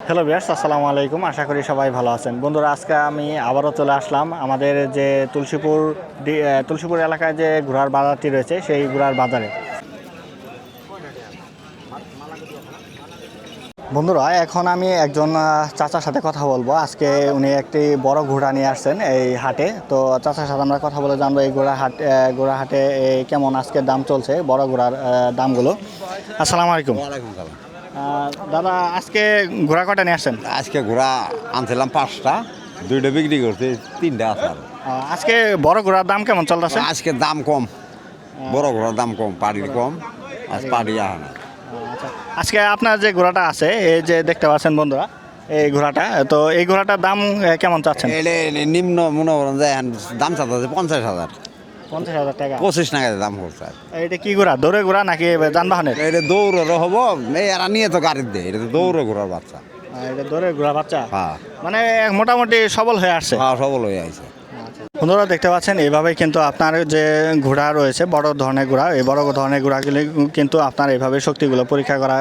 Hello বিয়ার্স আসসালামু আলাইকুম। আশা করি সবাই ভালো আছেন। বন্ধুরা, আজকে আমি আবারও চলে আসলাম আমাদের যে তুলসীপুর তুলসীপুর এলাকায় যে ঘোড়ার বাজারটি রয়েছে, সেই ঘোড়ার বাজারে। বন্ধুরা এখন আমি একজন চাচার সাথে কথা বলব। আজকে উনি একটি বড় ঘোড়া নিয়ে আসছেন এই হাটে। তো চাচার সাথে আমরা কথা বলে জানব এই ঘোড়া হাট ঘোড়া হাটে কেমন আজকের দাম চলছে বড় ঘোড়ার দামগুলো। আসসালামু আলাইকুম। দাদা আজকে ঘোড়া কটা নিয়ে আসছেন? আজকে ঘোড়া আনছিলাম পাঁচটা দুইটা বিক্রি করতে তিনটা আছে আজকে বড় ঘোড়ার দাম কেমন চলতেছে? আজকে দাম কম বড় ঘোড়ার দাম কম পাড়ির কম আজ পাড়ি আহে না। আচ্ছা। আজকে আপনার যে ঘোড়াটা আছে এই যে দেখতে পাচ্ছেন বন্ধুরা এই ঘোড়াটা তো এই ঘোড়াটার দাম কেমন চাচ্ছেন? নিম্ন মনে করেন যে দাম চাচ্ছে পঞ্চাশ হাজার। পঞ্চাশ হাজার টাকা। পঁচিশ টাকা দাম করছে। কি ঘোড়া? দৌড়ে ঘোড়া নাকি যানবাহনের? এটা দৌড়েরও হব এই এরা নিয়ে তো গাড়ির দেয় এটা তো দৌড়ে ঘোড়ার বাচ্চা। এটা দৌড়ে ঘোড়া বাচ্চা? হ্যাঁ। মানে মোটামুটি সবল হয়ে আসছে। হ্যাঁ সবল হয়ে আছে বন্ধুরা দেখতে পাচ্ছেন এইভাবে কিন্তু আপনার যে ঘোড়া রয়েছে, বড় ধরনের ঘোড়া এই বড় ধরনের ঘোড়াগুলি কিন্তু আপনার এভাবে শক্তিগুলো পরীক্ষা করা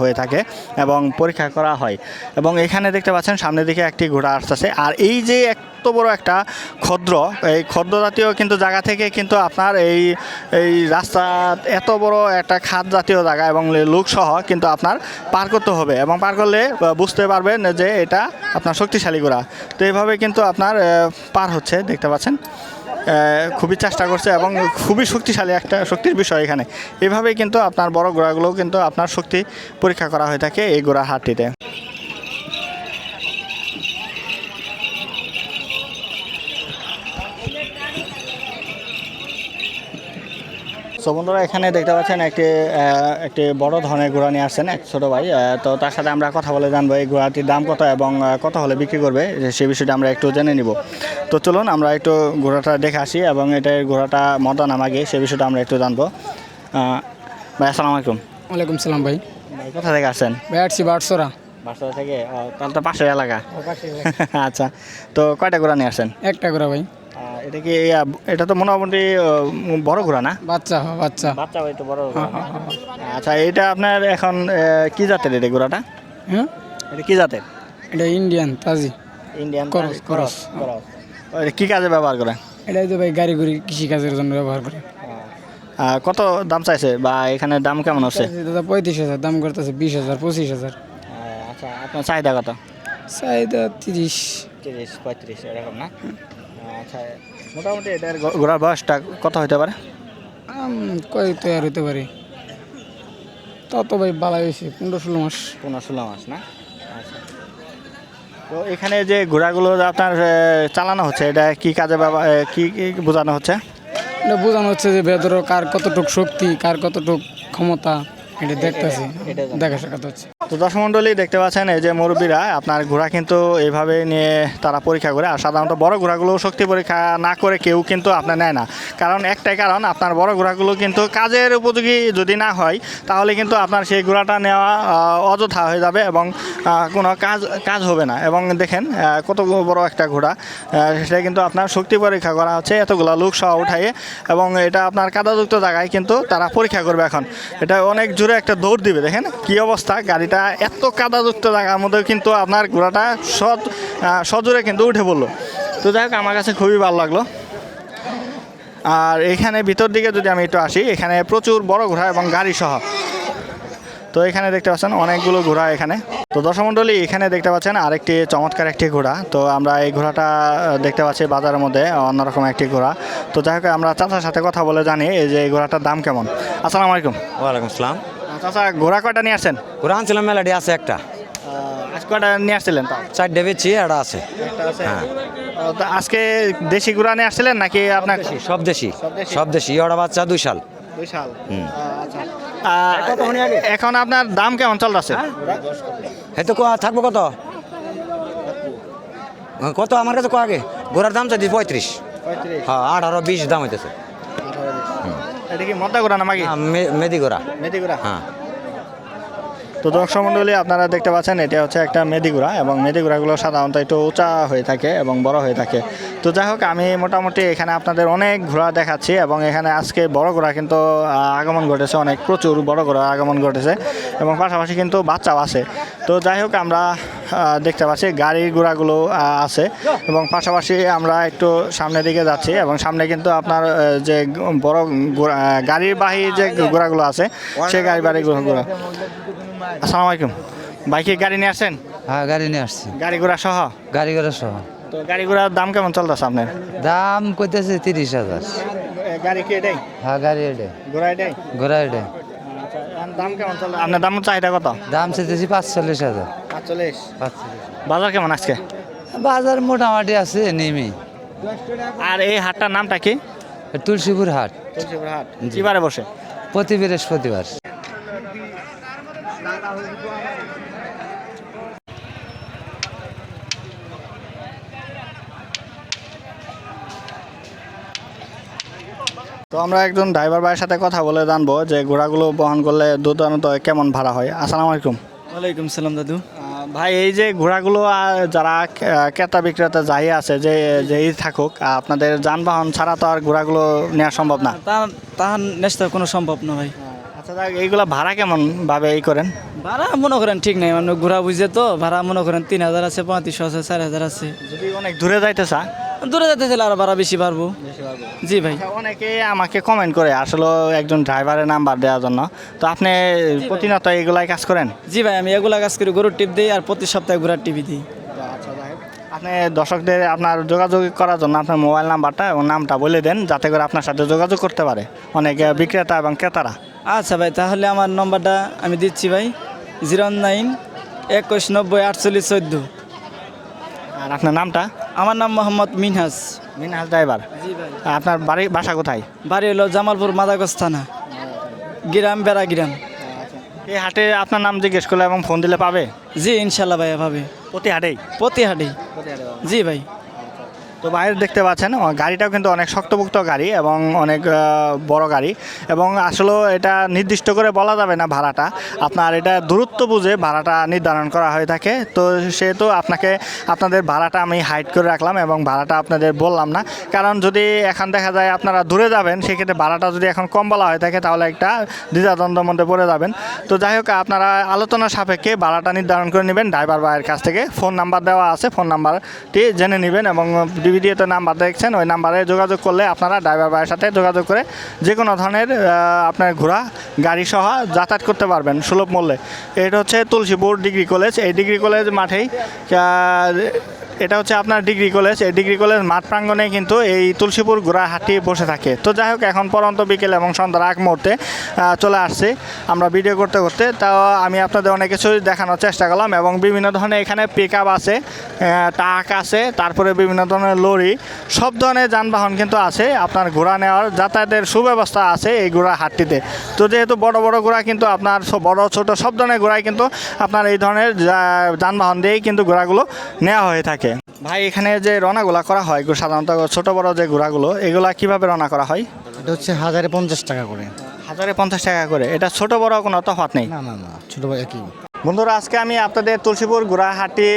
হয়ে থাকে এবং পরীক্ষা করা হয়। এবং এখানে দেখতে পাচ্ছেন, সামনের দিকে একটি ঘোড়া আসতেছে। আর এই যে এত বড় একটা ক্ষদ্র এই ক্ষদ্র জাতীয় কিন্তু জায়গা থেকে কিন্তু আপনার এই এই রাস্তা এত বড় একটা খাদ জাতীয় জায়গা এবং লোকসহ কিন্তু আপনার পার করতে হবে এবং পার করলে বুঝতে পারবেন যে এটা আপনার শক্তিশালী ঘোড়া তো এইভাবে কিন্তু আপনার পার হচ্ছে, দেখতে পাচ্ছেন। খুবই চেষ্টা করছে এবং খুবই শক্তিশালী একটা শক্তির বিষয় এখানে। এভাবেই কিন্তু আপনার বড় ঘোড়াগুলোও কিন্তু আপনার শক্তি পরীক্ষা করা হয়ে থাকে এই ঘোড়া হাটটিতে। সো বন্ধুরা এখানে দেখতে পাচ্ছেন একটি একটি বড় ধরনের ঘোড়া নিয়ে আসছেন এক ছোটো ভাই। তো তার সাথে আমরা কথা বলে জানব এই ঘোড়াটির দাম কত এবং কত হলে বিক্রি করবে সে বিষয়টা আমরা একটু জেনে নিব। তো চলুন আমরা একটু ঘোড়াটা দেখে আসি এবং এটার ঘোড়াটা মদা নামাগে সে বিষয়টা আমরা একটু জানব। ভাই আসসালামু আলাইকুম। ওয়ালাইকুম সালাম ভাই। ভাই কোথা থেকে আসছেন? ভাই আসছি বাসা থেকে? তাহলে তো পাশের এলাকা। আচ্ছা তো কয়টা ঘোড়া নিয়ে আসছেন? একটা করে ভাই। এটা কি এটা তো মোটামুটি বড় ঘোড়া না? বাচ্চা বাচ্চা। বাচ্চা হয়তো বড় আচ্ছা এটা আপনার এখন কি জাতের এটা ঘোড়াটা? হ্যাঁ? এটা কি জাতের? এটা ইন্ডিয়ান তাজি ইন্ডিয়ান করস, করস। কি কাজে ব্যবহার করে? এটাই তো ভাই গাড়ি গুড়ি কৃষিকাজের জন্য ব্যবহার করি। কত দাম চাইছে? বা এখানে দাম কেমন হচ্ছে? দাদা পঁয়ত্রিশ হাজার দাম করতেছে বিশ হাজার পঁচিশ হাজার। আচ্ছা আপনার চাহিদা কত? চাহিদা তিরিশ। তিরিশ পঁয়ত্রিশ এরকম না? আচ্ছা মোটামুটি এটার ঘোড়ার বয়সটা কত হতে পারে? আম, কয় তৈরি হতে পারি। তত ভাই বালা হয়েছে পনেরো ষোলো মাস। পনেরো ষোলো মাস না? আচ্ছা। তো এখানে যে ঘোড়াগুলো আপনার চালানো হচ্ছে এটা কি কাজে আহ, কি কি বোঝানো হচ্ছে? এটা বোঝানো হচ্ছে যে ভেতরে কার কতটুক শক্তি কার কতটুক ক্ষমতা এটা দেখতেছি দেখা সাক্ষাৎ হচ্ছে। তো দর্শক দেখতে পাচ্ছেন এই যে মুরব্বীরা, আপনার ঘোড়া কিন্তু এইভাবে নিয়ে তারা পরীক্ষা করে, আর সাধারণত বড় ঘোড়াগুলো শক্তি পরীক্ষা না করে কেউ কিন্তু আপনার নেয় না। কারণ একটাই কারণ, আপনার বড় ঘোড়াগুলো কিন্তু কাজের উপযোগী যদি না হয়, তাহলে কিন্তু আপনার সেই ঘোড়াটা নেওয়া অযথা হয়ে যাবে এবং কোনো কাজ কাজ হবে না। এবং দেখেন কত বড় একটা ঘোড়া সেটা কিন্তু আপনার শক্তি পরীক্ষা করা হচ্ছে, এতগুলো লোক সহ উঠাইয়ে, এবং এটা আপনার কাদাযুক্ত জায়গায় কিন্তু তারা পরীক্ষা করবে এখন। এটা অনেক জোরে একটা দৌড় দিবে, দেখেন কি অবস্থা, গাড়িটা এত কাদাযুক্ত জায়গার মধ্যেও কিন্তু আপনার ঘোড়াটা সৎ সজোরে কিন্তু উঠে পড়ল। তো যাই হোক, আমার কাছে খুবই ভালো লাগল। আর এখানে ভিতর দিকে যদি আমি একটু আসি, এখানে প্রচুর বড় ঘোড়া এবং গাড়ি সহ। তো এখানে দেখতে পাচ্ছেন অনেকগুলো ঘোড়া এখানে। তো দর্শক মণ্ডলী, এখানে দেখতে পাচ্ছেন আরেকটি চমৎকার একটি ঘোড়া। তো আমরা এই ঘোড়াটা দেখতে পাচ্ছি বাজারের মধ্যে অন্যরকম একটি ঘোড়া। তো যাই হোক, আমরা চাচার সাথে কথা বলে জানি, এই যে এই ঘোড়াটার দাম কেমন? আসসালামু আলাইকুম। ওয়ালাইকুম আসসালাম। চাচা ঘোড়া কয়টা নিয়ে আসছেন? ঘুরে আনছিলাম মেলাডি আছে একটা। আজ কয়টা নিয়ে আসছিলেন একটা আছে। হ্যাঁ। তো আজকে দেশি ঘোড়া নিয়ে আসছিলেন নাকি আপনার সব দেশি। সব দেশি? সব দেশি ওটা বাচ্চা দুই সাল। দুই সাল। হুম। আচ্ছা। এখন আপনার দাম কেমন তো কোয়া থাকব কত? কত আমার কাছে কো আগে? ঘোড়ার দাম চাইছি পঁয়ত্রিশ। হ্যাঁ আঠারো বিশ দাম হইতেছে। এটা কি না মাগি? হ্যাঁ। তো দর্শক মণ্ডলী আপনারা দেখতে পাচ্ছেন এটা হচ্ছে একটা মেদিগুড়া এবং মেদিগুড়াগুলো সাধারণত একটু উঁচা হয়ে থাকে এবং বড় হয়ে থাকে। তো যাই হোক আমি মোটামুটি এখানে আপনাদের অনেক ঘোড়া দেখাচ্ছি এবং এখানে আজকে বড় ঘোড়া কিন্তু আগমন ঘটেছে অনেক প্রচুর বড় ঘোড়া আগমন ঘটেছে এবং পাশাপাশি কিন্তু বাচ্চাও আছে। তো যাই হোক আমরা দেখতে পাচ্ছি গাড়ির ঘোড়াগুলো আছে। এবং পাশাপাশি আমরা একটু সামনের দিকে যাচ্ছি এবং সামনে কিন্তু আপনার যে বড় গাড়ির বাহী যে ঘোড়াগুলো আছে সেই গাড়ি বাড়ি ঘোড়া আসসালামু আলাইকুম। বাইকে গাড়ি নিয়ে আসছেন? হ্যাঁ গাড়ি নিয়ে আসছি। গাড়ি ঘোড়া সহ? গাড়ি ঘোড়া সহ। তো গাড়ি ঘোড়ার দাম কেমন চলতেছে আপনার? দাম কইতেছে তিরিশ হাজার। গাড়ি কি এটাই? হ্যাঁ গাড়ি এডে ঘোড়া এটাই? ঘোড়া কেমন চলতে আপনার দাম চাহিদা কত? দাম চাইতেছি পাঁচচল্লিশ হাজার। পাঁচচল্লিশ। বাজার কেমন আজকে? বাজার মোটামুটি আছে নেমে। আর এই হাটটার নামটা কি? তুলসীপুর হাট। তুলসীপুর হাট। কিবারে বসে? প্রতি বৃহস্পতিবার। তো আমরা একজন ড্রাইভার ভাইয়ের সাথে কথা বলে জানব যে ঘোড়াগুলো বহন করলে দুধানত কেমন ভাড়া হয়। আসসালামু আলাইকুম। ওয়ালাইকুম সালাম দাদু। ভাই এই যে ঘোড়াগুলো যারা ক্রেতা বিক্রেতা যাই আছে যে যেই থাকুক আপনাদের যানবাহন ছাড়া তো আর ঘোড়াগুলো নেওয়া সম্ভব না। তাহার নেশটা কোনো সম্ভব না ভাই। আচ্ছা এইগুলো ভাড়া কেমন ভাবে এই করেন? ভাড়া মনে করেন ঠিক নাই মানে ঘোরা বুঝে তো ভাড়া মনে করেন তিন হাজার আছে পঁয়ত্রিশ আছে চার হাজার আছে। যদি অনেক দূরে যাইতে চা দূরে যেতে চাইলে আরও ভাড়া বেশি পারব জি ভাই। আচ্ছা, অনেকে আমাকে কমেন্ট করে আসলে একজন ড্রাইভারের নাম্বার দেওয়ার জন্য। তো আপনি প্রতিনিয়ত এগুলাই কাজ করেন? জি ভাই আমি এগুলা কাজ করি গরুর টিপ দিই আর প্রতি সপ্তাহে ঘোরার টিভি দিই। আপনি দর্শকদের আপনার যোগাযোগ করার জন্য আপনার মোবাইল নাম্বারটা এবং নামটা বলে দেন যাতে করে আপনার সাথে যোগাযোগ করতে পারে অনেক বিক্রেতা এবং ক্রেতারা। আচ্ছা ভাই তাহলে আমার নম্বরটা আমি দিচ্ছি ভাই জিরো নাইন একুশ নব্বই আটচল্লিশ চোদ্দ। আর আপনার নামটা? আমার নাম মোহাম্মদ মিনহাজ। মিনহাজ ড্রাইভার। আপনার বাড়ি বাসা কোথায়? বাড়ি হলো জামালপুর মাদাগজ থানা। গ্রাম বেড়া গ্রাম। এই হাটে আপনার নাম জিজ্ঞেস করলে এবং ফোন দিলে পাবে? জি ইনশাল্লাহ ভাইয়া পাবে। প্রতি হাটেই? প্রতি হাটেই। জি ভাই। তো বাইরে দেখতে পাচ্ছেন গাড়িটাও কিন্তু অনেক শক্তপোক্ত গাড়ি এবং অনেক বড় গাড়ি এবং আসলে এটা নির্দিষ্ট করে বলা যাবে না ভাড়াটা। আপনার এটা দূরত্ব বুঝে ভাড়াটা নির্ধারণ করা হয়ে থাকে। তো সেহেতু আপনাকে, আপনাদের ভাড়াটা আমি হাইড করে রাখলাম এবং ভাড়াটা আপনাদের বললাম না। কারণ যদি এখন দেখা যায় আপনারা দূরে যাবেন, সেক্ষেত্রে ভাড়াটা যদি এখন কম বলা হয়ে থাকে, তাহলে একটা দ্বিধাদ্বন্দ্বের মধ্যে পড়ে যাবেন। তো যাই হোক, আপনারা আলোচনা সাপেক্ষে ভাড়াটা নির্ধারণ করে নেবেন। ড্রাইভার ভাইয়ের কাছ থেকে ফোন নাম্বার দেওয়া আছে ফোন নাম্বারটি জেনে নেবেন এবং ভিডিওতে নাম্বার দেখছেন, ওই নাম্বারে যোগাযোগ করলে আপনারা ড্রাইভার ভাইয়ের সাথে যোগাযোগ করে যে কোনো ধরনের আপনার ঘোরা গাড়ি সহ যাতায়াত করতে পারবেন সুলভ মূল্যে। এটা হচ্ছে তুলসীপুর ডিগ্রি কলেজ। এই ডিগ্রি কলেজ মাঠেই এটা হচ্ছে আপনার ডিগ্রি কলেজ। এই ডিগ্রি কলেজ মাঠ প্রাঙ্গণে কিন্তু এই তুলসীপুর ঘোড়াহাটি বসে থাকে। তো যাই হোক, এখন পরন্ত বিকেল এবং সন্ধ্যার আগ মুহূর্তে চলে আসছে আমরা ভিডিও করতে করতে। তাও আমি আপনাদের অনেক কিছু দেখানোর চেষ্টা করলাম এবং বিভিন্ন ধরনের এখানে পিক আছে ট্রাক আছে, তারপরে বিভিন্ন ধরনের লরি, সব ধরনের যানবাহন কিন্তু আছে। আপনার ঘোড়া নেওয়ার যাতায়াতের সুব্যবস্থা আছে এই ঘোড়া হাটটিতে। তো যেহেতু বড় বড় ঘোড়া কিন্তু আপনার বড়, ছোট সব ধরনের ঘোড়াই কিন্তু আপনার এই ধরনের যানবাহন দিয়েই কিন্তু ঘোড়াগুলো নেওয়া হয়ে থাকে। ভাই এখানে যে রনাগুলা করা হয় সাধারণত ছোট বড় যে ঘোড়াগুলো এগুলা কীভাবে রনা করা হয়? এটা হচ্ছে হাজারে পঞ্চাশ টাকা করে। হাজারে পঞ্চাশ টাকা করে। এটা ছোট বড় কোনো তফাৎ নেই? না না না ছোট বড় একই। বন্ধুরা আজকে আমি আপনাদের তুলসীপুর ঘোড়াহাটি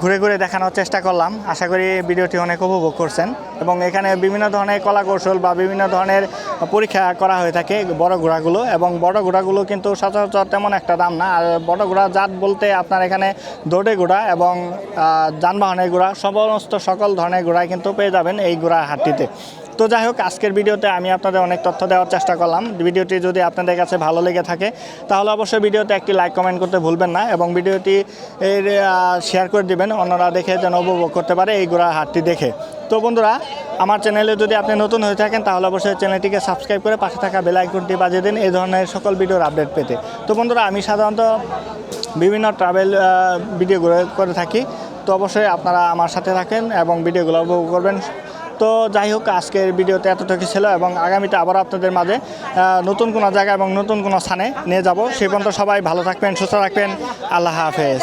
ঘুরে ঘুরে দেখানোর চেষ্টা করলাম। আশা করি ভিডিওটি অনেক উপভোগ করছেন। এবং এখানে বিভিন্ন ধরনের কলা কৌশল বা বিভিন্ন ধরনের পরীক্ষা করা হয়ে থাকে বড় ঘোড়াগুলো। এবং বড় ঘোড়াগুলো কিন্তু সচরাচর তেমন একটা দাম না। আর বড় ঘোড়া জাত বলতে আপনার এখানে দৌড়ে ঘোড়া এবং যানবাহনের ঘোড়া, সমস্ত সকল ধরনের ঘোড়াই কিন্তু পেয়ে যাবেন এই ঘোড়া হাটটিতে। তো যাই হোক, আজকের ভিডিওতে আমি আপনাদের অনেক তথ্য দেওয়ার চেষ্টা করলাম। ভিডিওটি যদি আপনাদের কাছে ভালো লেগে থাকে, তাহলে অবশ্যই ভিডিওতে একটি লাইক কমেন্ট করতে ভুলবেন না এবং ভিডিওটি এর শেয়ার করে দিবেন। অন্যরা দেখে যেন উপভোগ করতে পারে এই ঘোড়া হাটটি দেখে। তো বন্ধুরা, আমার চ্যানেলে যদি আপনি নতুন হয়ে থাকেন, তাহলে অবশ্যই চ্যানেলটিকে সাবস্ক্রাইব করে পাশে থাকা বেল আইকনটি বাজিয়ে দিন এই ধরনের সকল ভিডিওর আপডেট পেতে। তো বন্ধুরা, আমি সাধারণত বিভিন্ন ট্রাভেল ভিডিও করে থাকি। তো অবশ্যই আপনারা আমার সাথে থাকেন এবং ভিডিওগুলো উপভোগ করবেন। তো যাই হোক, আজকের ভিডিওতে এতটুকু ছিল এবং আগামীতে আবার আপনাদের মাঝে নতুন কোনো জায়গা এবং নতুন কোনো স্থানে নিয়ে যাব। সেই পর্যন্ত সবাই ভালো থাকবেন, সুস্থ থাকবেন। আল্লাহ হাফেজ।